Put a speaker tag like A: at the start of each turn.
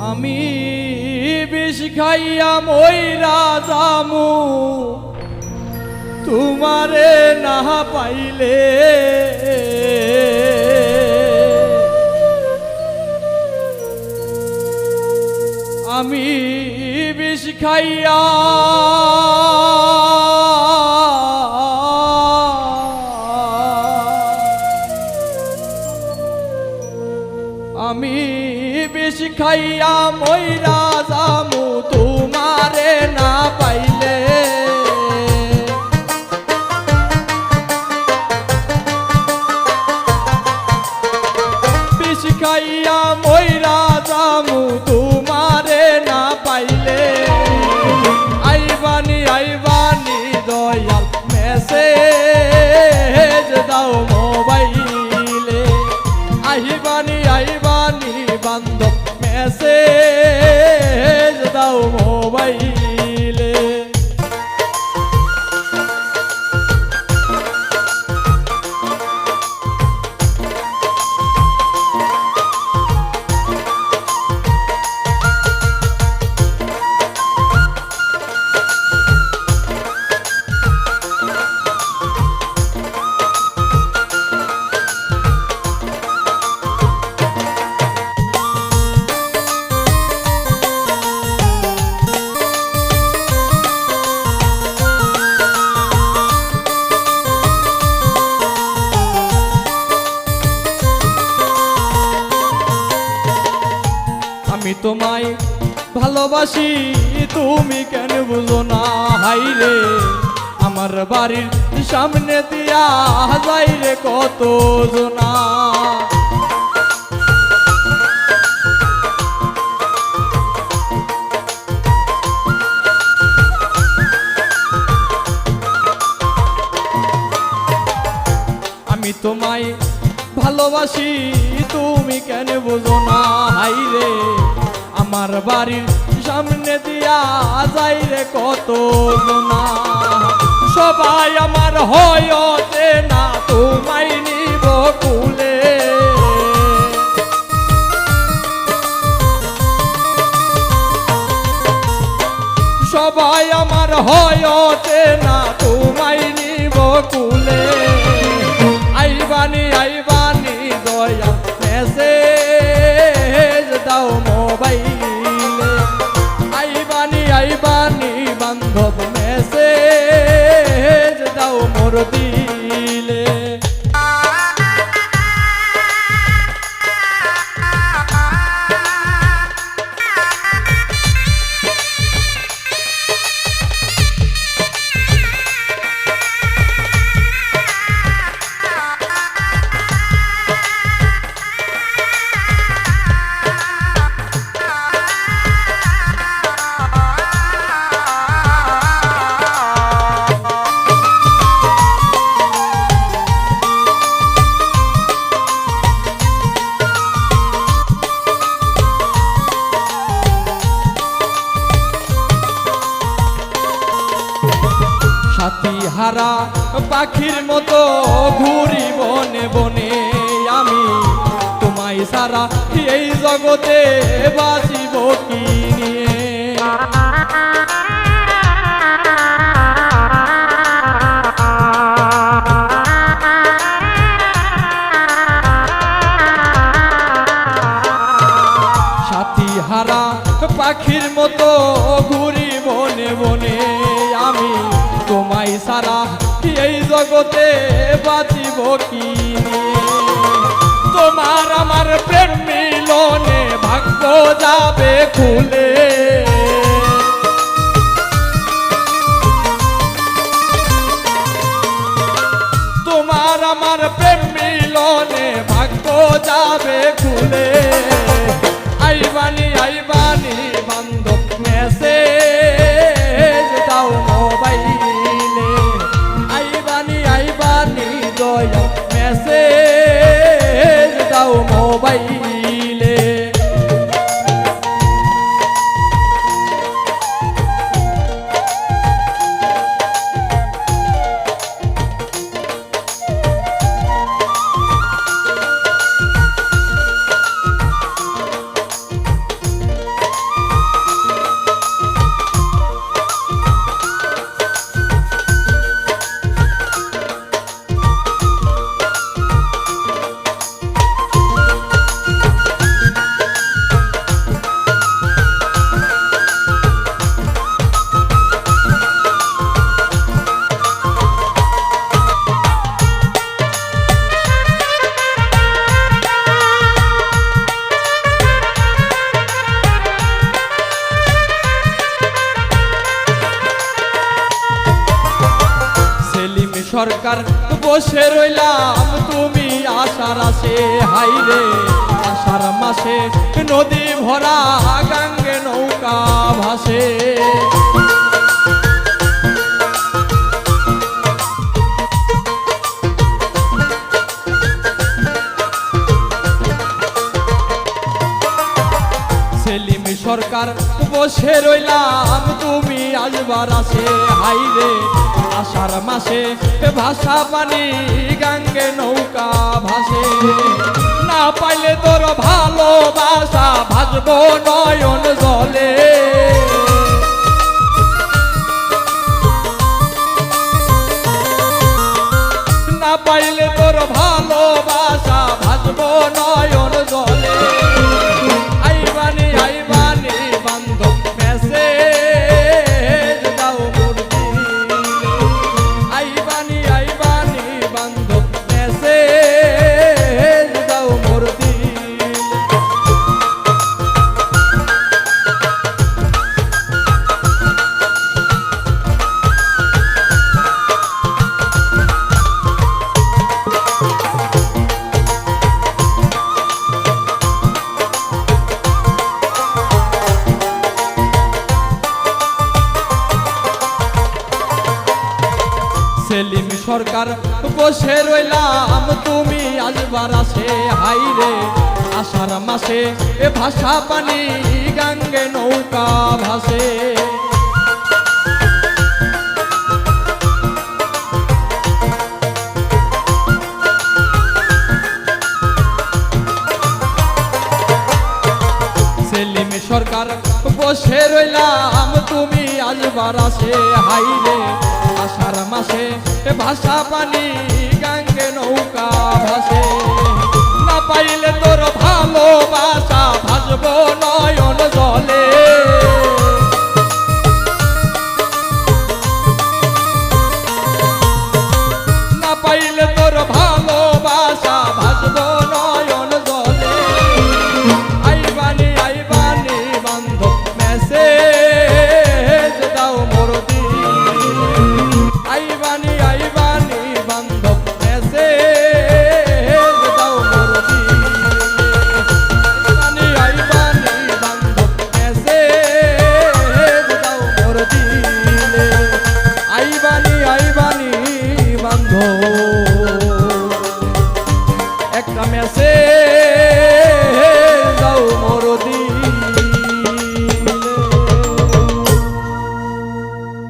A: আমি বিষ খাইয়া মইরা জামু তোমারে না পাইলে আমি বিষ খাইয়া খাইয়া মইরা তোমায় ভালোবাসি, তুমি কেন বুঝো না? হাই রে, আমার বাড়ির সামনে দিয়া যাই রে কত জনা। আমি তোমায় ভালোবাসি, তুমি কেন বুঝো না? হাই রে আমার বাড়ির সামনে দিয়া যাই রে কত না সবাই আমার হয়তে না তোমায় নিব কুলে। সবাই আমার হয়তে না তোমায় নিব কুলে। আইবানি আইবানি, দয়া মেসেজ হারা পাখির মতো ঘুরি বনে বনে। আমি তোমায় সারা এই জগতে বাঁচিব কি নিয়ে? পাখির মতো ঘুরি বনে বনে। আমি তোমায় সারা এই জগতে বাঁচিব কি তোমার আমার প্রেম মিলনে ভাগ্য যাবে খুলে। তোমার আমার প্রেম মিলনে ভাগ্য যাবে খুলে। সরকার বসে রইলাম, তুমি আশার আসে হাইরে আষাঢ় মাসে নদী ভরা, গাঙ্গে নৌকা ভাসে। সরকার বসে রইলাম, তুমি আসবার আসে হাইরে আষাঢ় মাসে ভাষা পানি গাঙ্গে নৌকা ভাসে। না পাইলে তোর ভালোবাসা ভাসবো নয়ন সরকার বসে রইলাম, তুমি আসবার আসে হাইরে আষাঢ় মাসে, এ ভাষা পানি গাঙ্গে নৌকা ভাসে। সরকার বসে রইলাম, তুমি আসবার আসে হাইরে আষাঢ় মাসে ভাষা পানি গাঙ্গে নৌকা ভাসে। না পাইলে তোর ভালোবাসা ভাসবো নয়ন